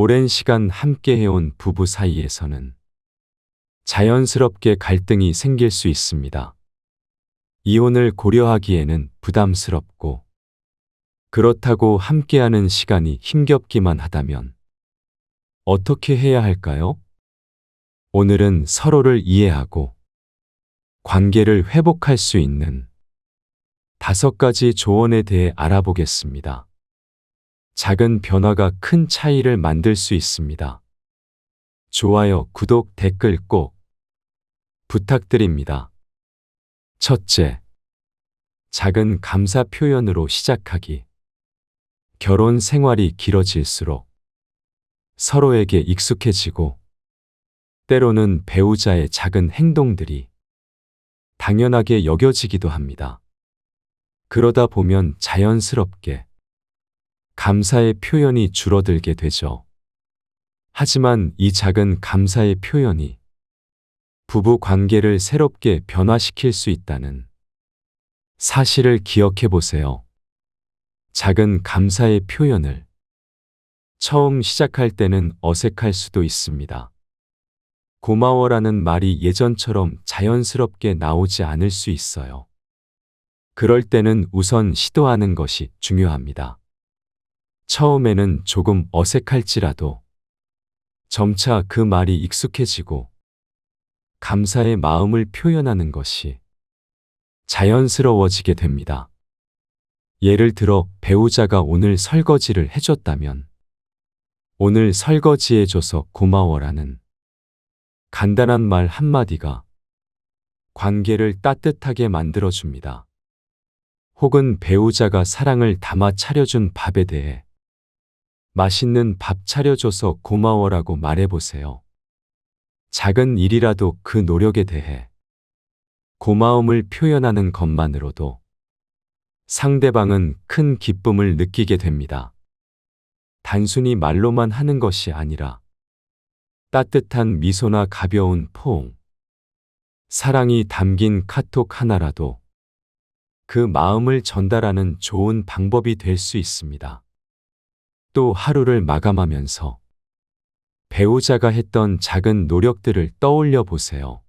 오랜 시간 함께 해온 부부 사이에서는 자연스럽게 갈등이 생길 수 있습니다. 이혼을 고려하기에는 부담스럽고 그렇다고 함께하는 시간이 힘겹기만 하다면 어떻게 해야 할까요? 오늘은 서로를 이해하고 관계를 회복할 수 있는 다섯 가지 조언에 대해 알아보겠습니다. 작은 변화가 큰 차이를 만들 수 있습니다. 좋아요, 구독, 댓글 꼭 부탁드립니다. 첫째, 작은 감사 표현으로 시작하기. 결혼 생활이 길어질수록 서로에게 익숙해지고 때로는 배우자의 작은 행동들이 당연하게 여겨지기도 합니다. 그러다 보면 자연스럽게 감사의 표현이 줄어들게 되죠. 하지만 이 작은 감사의 표현이 부부 관계를 새롭게 변화시킬 수 있다는 사실을 기억해 보세요. 작은 감사의 표현을 처음 시작할 때는 어색할 수도 있습니다. 고마워라는 말이 예전처럼 자연스럽게 나오지 않을 수 있어요. 그럴 때는 우선 시도하는 것이 중요합니다. 처음에는 조금 어색할지라도 점차 그 말이 익숙해지고 감사의 마음을 표현하는 것이 자연스러워지게 됩니다. 예를 들어 배우자가 오늘 설거지를 해줬다면 오늘 설거지해줘서 고마워라는 간단한 말 한마디가 관계를 따뜻하게 만들어줍니다. 혹은 배우자가 사랑을 담아 차려준 밥에 대해 맛있는 밥 차려줘서 고마워라고 말해보세요. 작은 일이라도 그 노력에 대해 고마움을 표현하는 것만으로도 상대방은 큰 기쁨을 느끼게 됩니다. 단순히 말로만 하는 것이 아니라 따뜻한 미소나 가벼운 포옹, 사랑이 담긴 카톡 하나라도 그 마음을 전달하는 좋은 방법이 될 수 있습니다. 또 하루를 마감하면서 배우자가 했던 작은 노력들을 떠올려 보세요.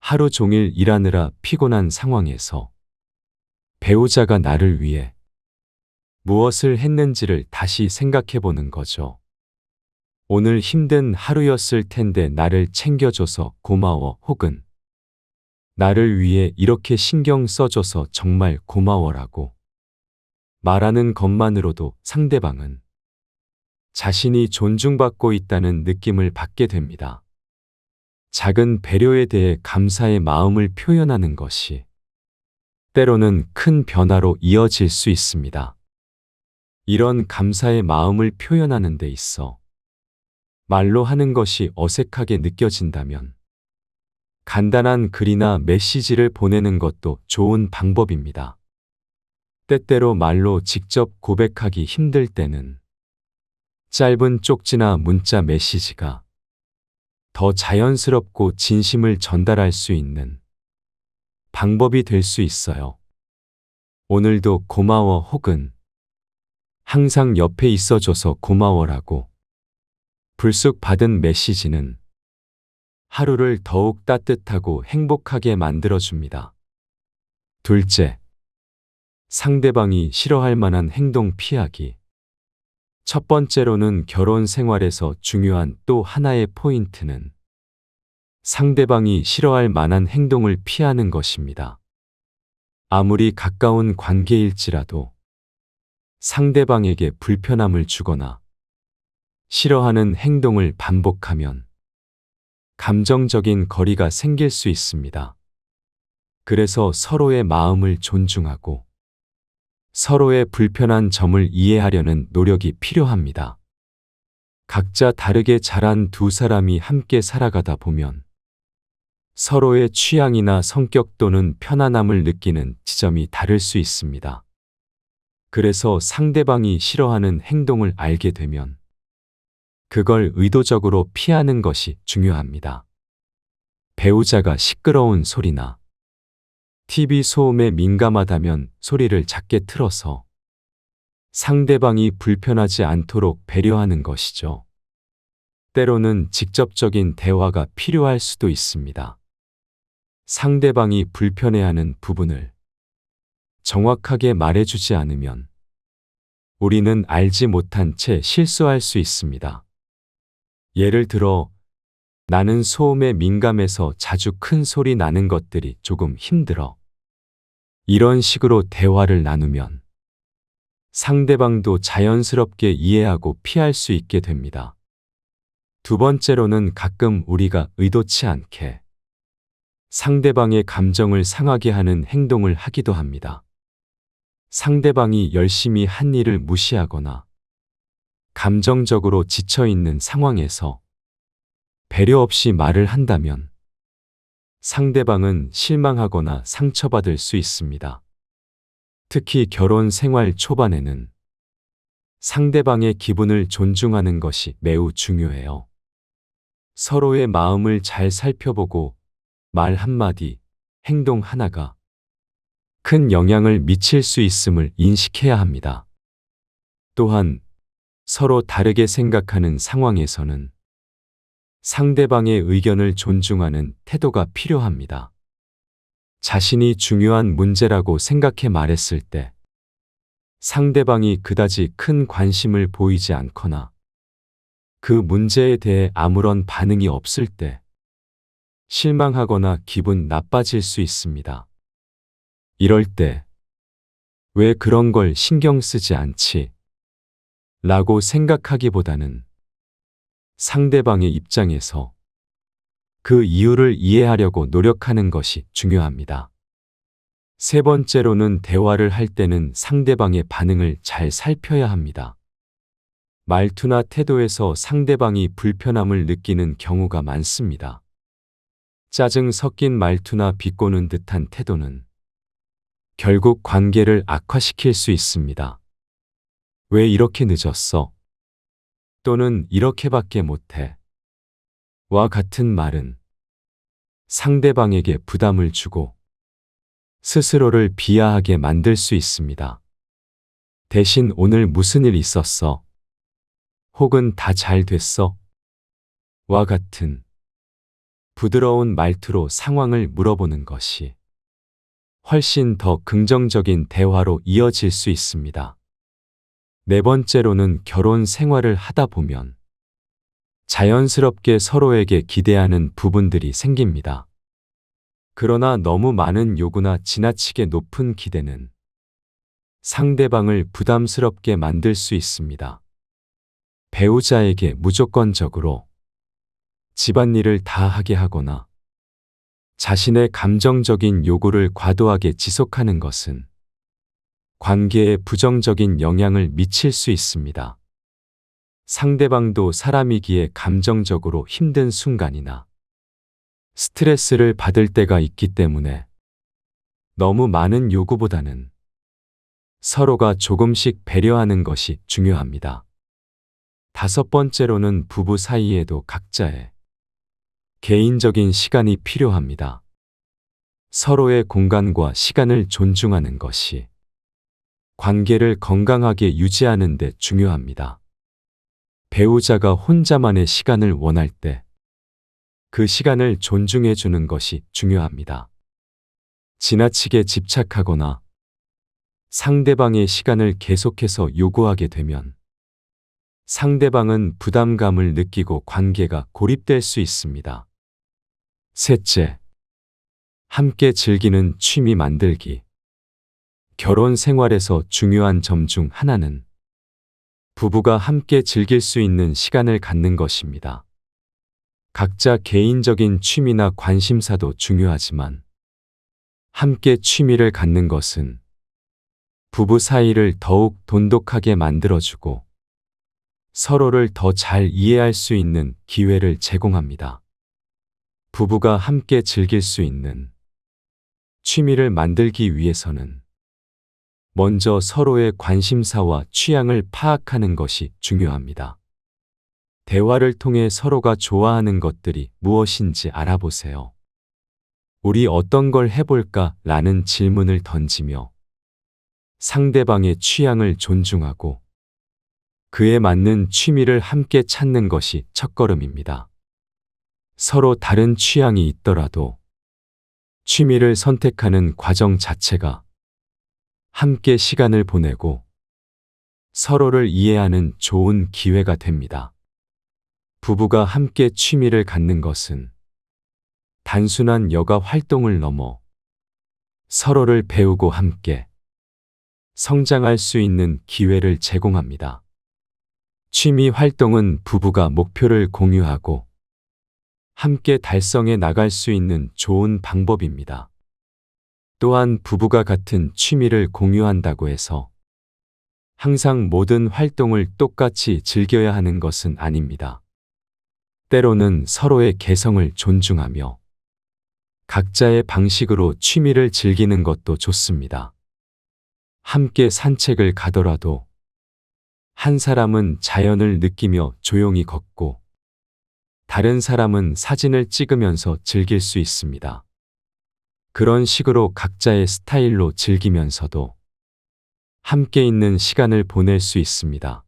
하루 종일 일하느라 피곤한 상황에서 배우자가 나를 위해 무엇을 했는지를 다시 생각해 보는 거죠. 오늘 힘든 하루였을 텐데 나를 챙겨줘서 고마워 혹은 나를 위해 이렇게 신경 써줘서 정말 고마워라고 말하는 것만으로도 상대방은 자신이 존중받고 있다는 느낌을 받게 됩니다. 작은 배려에 대해 감사의 마음을 표현하는 것이 때로는 큰 변화로 이어질 수 있습니다. 이런 감사의 마음을 표현하는 데 있어 말로 하는 것이 어색하게 느껴진다면 간단한 글이나 메시지를 보내는 것도 좋은 방법입니다. 때때로 말로 직접 고백하기 힘들 때는 짧은 쪽지나 문자 메시지가 더 자연스럽고 진심을 전달할 수 있는 방법이 될 수 있어요. 오늘도 고마워 혹은 항상 옆에 있어줘서 고마워라고 불쑥 받은 메시지는 하루를 더욱 따뜻하고 행복하게 만들어줍니다. 둘째, 상대방이 싫어할 만한 행동 피하기. 첫 번째로는 결혼 생활에서 중요한 또 하나의 포인트는 상대방이 싫어할 만한 행동을 피하는 것입니다. 아무리 가까운 관계일지라도 상대방에게 불편함을 주거나 싫어하는 행동을 반복하면 감정적인 거리가 생길 수 있습니다. 그래서 서로의 마음을 존중하고 서로의 불편한 점을 이해하려는 노력이 필요합니다. 각자 다르게 자란 두 사람이 함께 살아가다 보면 서로의 취향이나 성격 또는 편안함을 느끼는 지점이 다를 수 있습니다. 그래서 상대방이 싫어하는 행동을 알게 되면 그걸 의도적으로 피하는 것이 중요합니다. 배우자가 시끄러운 소리나 TV 소음에 민감하다면 소리를 작게 틀어서 상대방이 불편하지 않도록 배려하는 것이죠. 때로는 직접적인 대화가 필요할 수도 있습니다. 상대방이 불편해하는 부분을 정확하게 말해주지 않으면 우리는 알지 못한 채 실수할 수 있습니다. 예를 들어, 나는 소음에 민감해서 자주 큰 소리 나는 것들이 조금 힘들어. 이런 식으로 대화를 나누면 상대방도 자연스럽게 이해하고 피할 수 있게 됩니다. 두 번째로는 가끔 우리가 의도치 않게 상대방의 감정을 상하게 하는 행동을 하기도 합니다. 상대방이 열심히 한 일을 무시하거나 감정적으로 지쳐 있는 상황에서 배려 없이 말을 한다면 상대방은 실망하거나 상처받을 수 있습니다. 특히 결혼 생활 초반에는 상대방의 기분을 존중하는 것이 매우 중요해요. 서로의 마음을 잘 살펴보고 말 한마디, 행동 하나가 큰 영향을 미칠 수 있음을 인식해야 합니다. 또한 서로 다르게 생각하는 상황에서는 상대방의 의견을 존중하는 태도가 필요합니다. 자신이 중요한 문제라고 생각해 말했을 때 상대방이 그다지 큰 관심을 보이지 않거나 그 문제에 대해 아무런 반응이 없을 때 실망하거나 기분 나빠질 수 있습니다. 이럴 때 왜 그런 걸 신경 쓰지 않지? 라고 생각하기보다는 상대방의 입장에서 그 이유를 이해하려고 노력하는 것이 중요합니다. 세 번째로는 대화를 할 때는 상대방의 반응을 잘 살펴야 합니다. 말투나 태도에서 상대방이 불편함을 느끼는 경우가 많습니다. 짜증 섞인 말투나 비꼬는 듯한 태도는 결국 관계를 악화시킬 수 있습니다. 왜 이렇게 늦었어? 또는 이렇게밖에 못해. 와 같은 말은 상대방에게 부담을 주고 스스로를 비하하게 만들 수 있습니다. 대신 오늘 무슨 일 있었어? 혹은 다 잘 됐어? 와 같은 부드러운 말투로 상황을 물어보는 것이 훨씬 더 긍정적인 대화로 이어질 수 있습니다. 네 번째로는 결혼 생활을 하다 보면 자연스럽게 서로에게 기대하는 부분들이 생깁니다. 그러나 너무 많은 요구나 지나치게 높은 기대는 상대방을 부담스럽게 만들 수 있습니다. 배우자에게 무조건적으로 집안일을 다 하게 하거나 자신의 감정적인 요구를 과도하게 지속하는 것은 관계에 부정적인 영향을 미칠 수 있습니다. 상대방도 사람이기에 감정적으로 힘든 순간이나 스트레스를 받을 때가 있기 때문에 너무 많은 요구보다는 서로가 조금씩 배려하는 것이 중요합니다. 다섯 번째로는 부부 사이에도 각자의 개인적인 시간이 필요합니다. 서로의 공간과 시간을 존중하는 것이 관계를 건강하게 유지하는 데 중요합니다. 배우자가 혼자만의 시간을 원할 때 그 시간을 존중해 주는 것이 중요합니다. 지나치게 집착하거나 상대방의 시간을 계속해서 요구하게 되면 상대방은 부담감을 느끼고 관계가 고립될 수 있습니다. 셋째, 함께 즐기는 취미 만들기. 결혼 생활에서 중요한 점 중 하나는 부부가 함께 즐길 수 있는 시간을 갖는 것입니다. 각자 개인적인 취미나 관심사도 중요하지만 함께 취미를 갖는 것은 부부 사이를 더욱 돈독하게 만들어주고 서로를 더 잘 이해할 수 있는 기회를 제공합니다. 부부가 함께 즐길 수 있는 취미를 만들기 위해서는 먼저 서로의 관심사와 취향을 파악하는 것이 중요합니다. 대화를 통해 서로가 좋아하는 것들이 무엇인지 알아보세요. 우리 어떤 걸 해볼까? 라는 질문을 던지며 상대방의 취향을 존중하고 그에 맞는 취미를 함께 찾는 것이 첫걸음입니다. 서로 다른 취향이 있더라도 취미를 선택하는 과정 자체가 함께 시간을 보내고 서로를 이해하는 좋은 기회가 됩니다. 부부가 함께 취미를 갖는 것은 단순한 여가 활동을 넘어 서로를 배우고 함께 성장할 수 있는 기회를 제공합니다. 취미 활동은 부부가 목표를 공유하고 함께 달성해 나갈 수 있는 좋은 방법입니다. 또한 부부가 같은 취미를 공유한다고 해서 항상 모든 활동을 똑같이 즐겨야 하는 것은 아닙니다. 때로는 서로의 개성을 존중하며 각자의 방식으로 취미를 즐기는 것도 좋습니다. 함께 산책을 가더라도 한 사람은 자연을 느끼며 조용히 걷고 다른 사람은 사진을 찍으면서 즐길 수 있습니다. 그런 식으로 각자의 스타일로 즐기면서도 함께 있는 시간을 보낼 수 있습니다.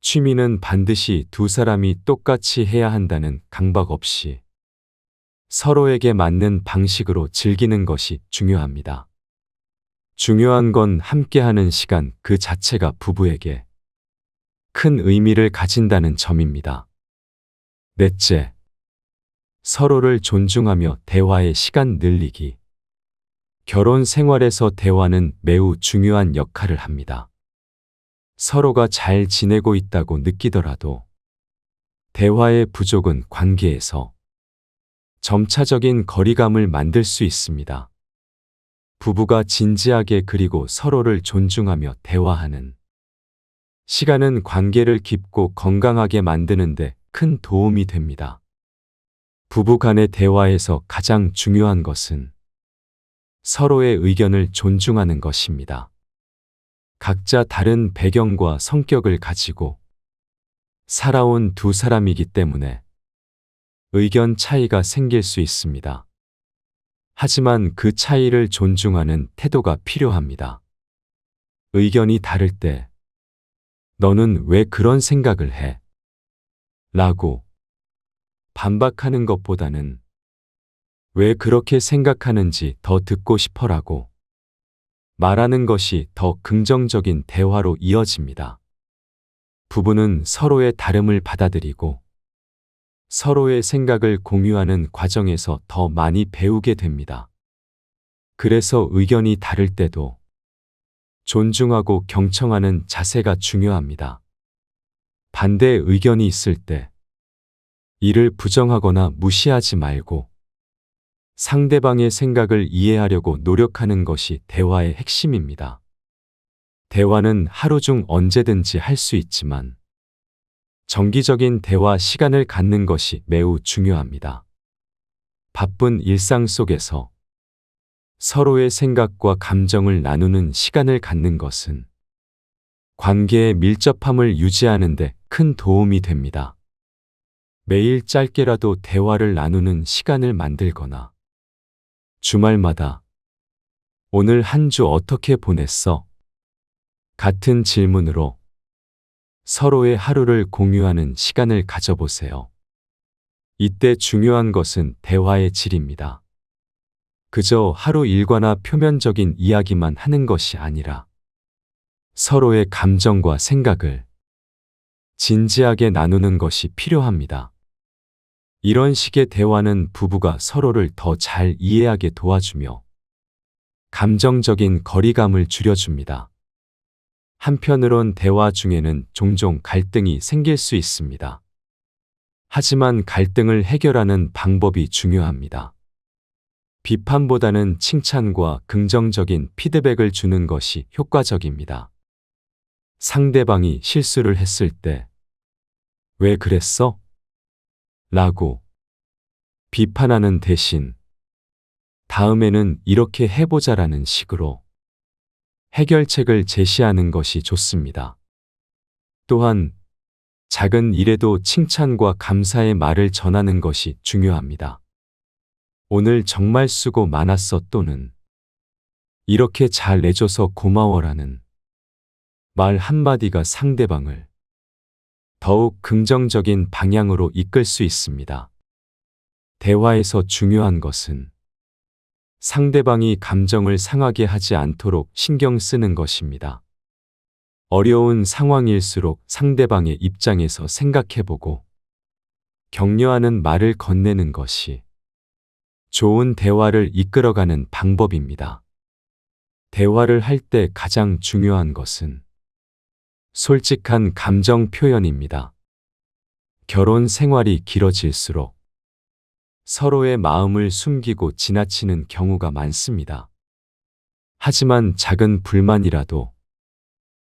취미는 반드시 두 사람이 똑같이 해야 한다는 강박 없이 서로에게 맞는 방식으로 즐기는 것이 중요합니다. 중요한 건 함께하는 시간 그 자체가 부부에게 큰 의미를 가진다는 점입니다. 넷째, 서로를 존중하며 대화의 시간 늘리기. 결혼 생활에서 대화는 매우 중요한 역할을 합니다. 서로가 잘 지내고 있다고 느끼더라도 대화의 부족은 관계에서 점차적인 거리감을 만들 수 있습니다. 부부가 진지하게 그리고 서로를 존중하며 대화하는 시간은 관계를 깊고 건강하게 만드는데 큰 도움이 됩니다. 부부 간의 대화에서 가장 중요한 것은 서로의 의견을 존중하는 것입니다. 각자 다른 배경과 성격을 가지고 살아온 두 사람이기 때문에 의견 차이가 생길 수 있습니다. 하지만 그 차이를 존중하는 태도가 필요합니다. 의견이 다를 때 너는 왜 그런 생각을 해? 라고 반박하는 것보다는 왜 그렇게 생각하는지 더 듣고 싶어라고 말하는 것이 더 긍정적인 대화로 이어집니다. 부부는 서로의 다름을 받아들이고 서로의 생각을 공유하는 과정에서 더 많이 배우게 됩니다. 그래서 의견이 다를 때도 존중하고 경청하는 자세가 중요합니다. 반대 의견이 있을 때 이를 부정하거나 무시하지 말고 상대방의 생각을 이해하려고 노력하는 것이 대화의 핵심입니다. 대화는 하루 중 언제든지 할 수 있지만 정기적인 대화 시간을 갖는 것이 매우 중요합니다. 바쁜 일상 속에서 서로의 생각과 감정을 나누는 시간을 갖는 것은 관계의 밀접함을 유지하는 데 큰 도움이 됩니다. 매일 짧게라도 대화를 나누는 시간을 만들거나 주말마다 오늘 한 주 어떻게 보냈어? 같은 질문으로 서로의 하루를 공유하는 시간을 가져보세요. 이때 중요한 것은 대화의 질입니다. 그저 하루 일과나 표면적인 이야기만 하는 것이 아니라 서로의 감정과 생각을 진지하게 나누는 것이 필요합니다. 이런 식의 대화는 부부가 서로를 더 잘 이해하게 도와주며 감정적인 거리감을 줄여줍니다. 한편으론 대화 중에는 종종 갈등이 생길 수 있습니다. 하지만 갈등을 해결하는 방법이 중요합니다. 비판보다는 칭찬과 긍정적인 피드백을 주는 것이 효과적입니다. 상대방이 실수를 했을 때, 왜 그랬어? 라고 비판하는 대신, 다음에는 이렇게 해보자라는 식으로 해결책을 제시하는 것이 좋습니다. 또한 작은 일에도 칭찬과 감사의 말을 전하는 것이 중요합니다. 오늘 정말 수고 많았어 또는 이렇게 잘 내줘서 고마워라는 말 한마디가 상대방을 더욱 긍정적인 방향으로 이끌 수 있습니다. 대화에서 중요한 것은 상대방이 감정을 상하게 하지 않도록 신경 쓰는 것입니다. 어려운 상황일수록 상대방의 입장에서 생각해보고 격려하는 말을 건네는 것이 좋은 대화를 이끌어가는 방법입니다. 대화를 할 때 가장 중요한 것은 솔직한 감정 표현입니다. 결혼 생활이 길어질수록 서로의 마음을 숨기고 지나치는 경우가 많습니다. 하지만 작은 불만이라도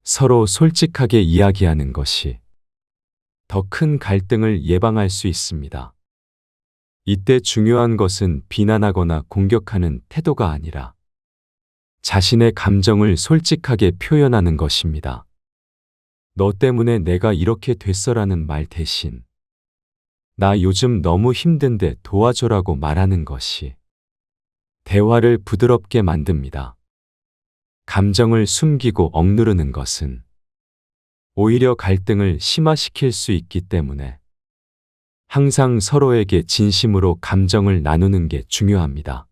서로 솔직하게 이야기하는 것이 더 큰 갈등을 예방할 수 있습니다. 이때 중요한 것은 비난하거나 공격하는 태도가 아니라 자신의 감정을 솔직하게 표현하는 것입니다. 너 때문에 내가 이렇게 됐어라는 말 대신 나 요즘 너무 힘든데 도와줘라고 말하는 것이 대화를 부드럽게 만듭니다. 감정을 숨기고 억누르는 것은 오히려 갈등을 심화시킬 수 있기 때문에 항상 서로에게 진심으로 감정을 나누는 게 중요합니다.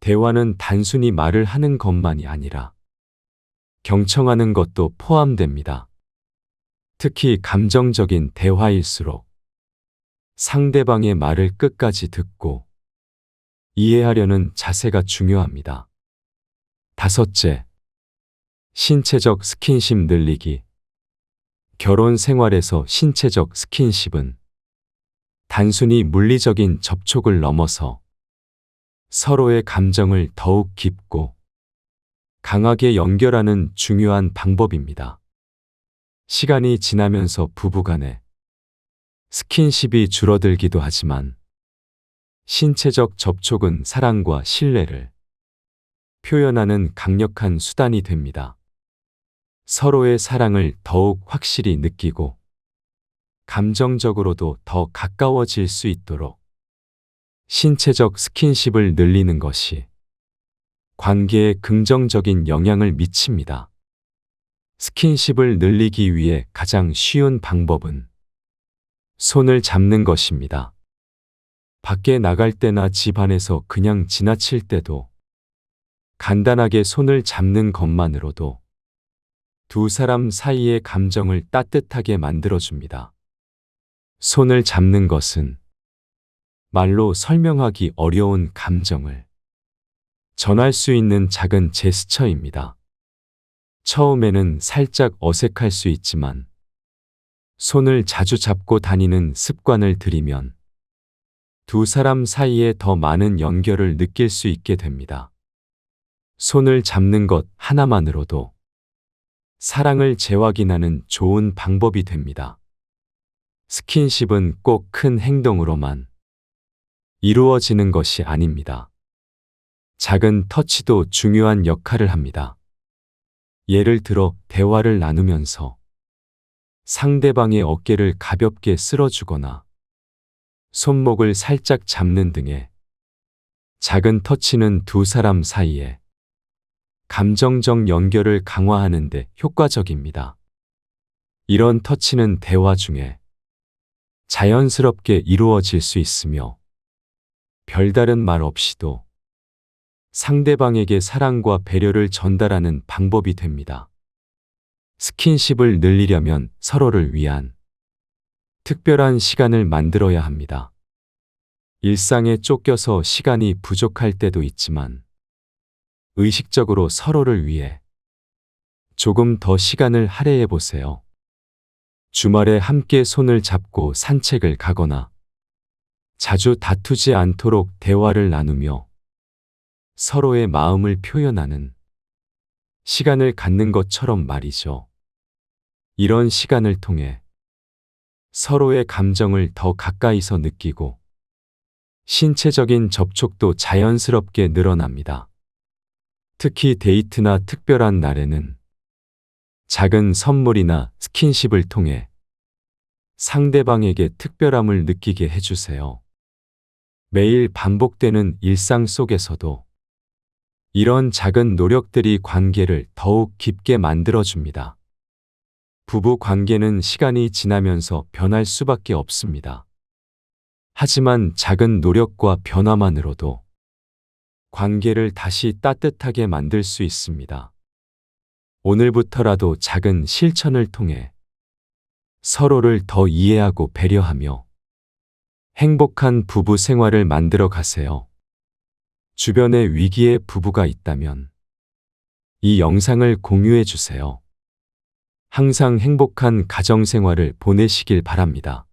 대화는 단순히 말을 하는 것만이 아니라 경청하는 것도 포함됩니다. 특히 감정적인 대화일수록 상대방의 말을 끝까지 듣고 이해하려는 자세가 중요합니다. 다섯째, 신체적 스킨십 늘리기. 결혼 생활에서 신체적 스킨십은 단순히 물리적인 접촉을 넘어서 서로의 감정을 더욱 깊고 강하게 연결하는 중요한 방법입니다. 시간이 지나면서 부부간에 스킨십이 줄어들기도 하지만 신체적 접촉은 사랑과 신뢰를 표현하는 강력한 수단이 됩니다. 서로의 사랑을 더욱 확실히 느끼고 감정적으로도 더 가까워질 수 있도록 신체적 스킨십을 늘리는 것이 관계에 긍정적인 영향을 미칩니다. 스킨십을 늘리기 위해 가장 쉬운 방법은 손을 잡는 것입니다. 밖에 나갈 때나 집 안에서 그냥 지나칠 때도 간단하게 손을 잡는 것만으로도 두 사람 사이의 감정을 따뜻하게 만들어줍니다. 손을 잡는 것은 말로 설명하기 어려운 감정을 전할 수 있는 작은 제스처입니다. 처음에는 살짝 어색할 수 있지만 손을 자주 잡고 다니는 습관을 들이면 두 사람 사이에 더 많은 연결을 느낄 수 있게 됩니다. 손을 잡는 것 하나만으로도 사랑을 재확인하는 좋은 방법이 됩니다. 스킨십은 꼭 큰 행동으로만 이루어지는 것이 아닙니다. 작은 터치도 중요한 역할을 합니다. 예를 들어 대화를 나누면서 상대방의 어깨를 가볍게 쓸어주거나 손목을 살짝 잡는 등의 작은 터치는 두 사람 사이에 감정적 연결을 강화하는 데 효과적입니다. 이런 터치는 대화 중에 자연스럽게 이루어질 수 있으며 별다른 말 없이도 상대방에게 사랑과 배려를 전달하는 방법이 됩니다. 스킨십을 늘리려면 서로를 위한 특별한 시간을 만들어야 합니다. 일상에 쫓겨서 시간이 부족할 때도 있지만 의식적으로 서로를 위해 조금 더 시간을 할애해 보세요. 주말에 함께 손을 잡고 산책을 가거나 자주 다투지 않도록 대화를 나누며 서로의 마음을 표현하는 시간을 갖는 것처럼 말이죠. 이런 시간을 통해 서로의 감정을 더 가까이서 느끼고 신체적인 접촉도 자연스럽게 늘어납니다. 특히 데이트나 특별한 날에는 작은 선물이나 스킨십을 통해 상대방에게 특별함을 느끼게 해주세요. 매일 반복되는 일상 속에서도 이런 작은 노력들이 관계를 더욱 깊게 만들어줍니다. 부부 관계는 시간이 지나면서 변할 수밖에 없습니다. 하지만 작은 노력과 변화만으로도 관계를 다시 따뜻하게 만들 수 있습니다. 오늘부터라도 작은 실천을 통해 서로를 더 이해하고 배려하며 행복한 부부 생활을 만들어 가세요. 주변에 위기의 부부가 있다면 이 영상을 공유해 주세요. 항상 행복한 가정 생활을 보내시길 바랍니다.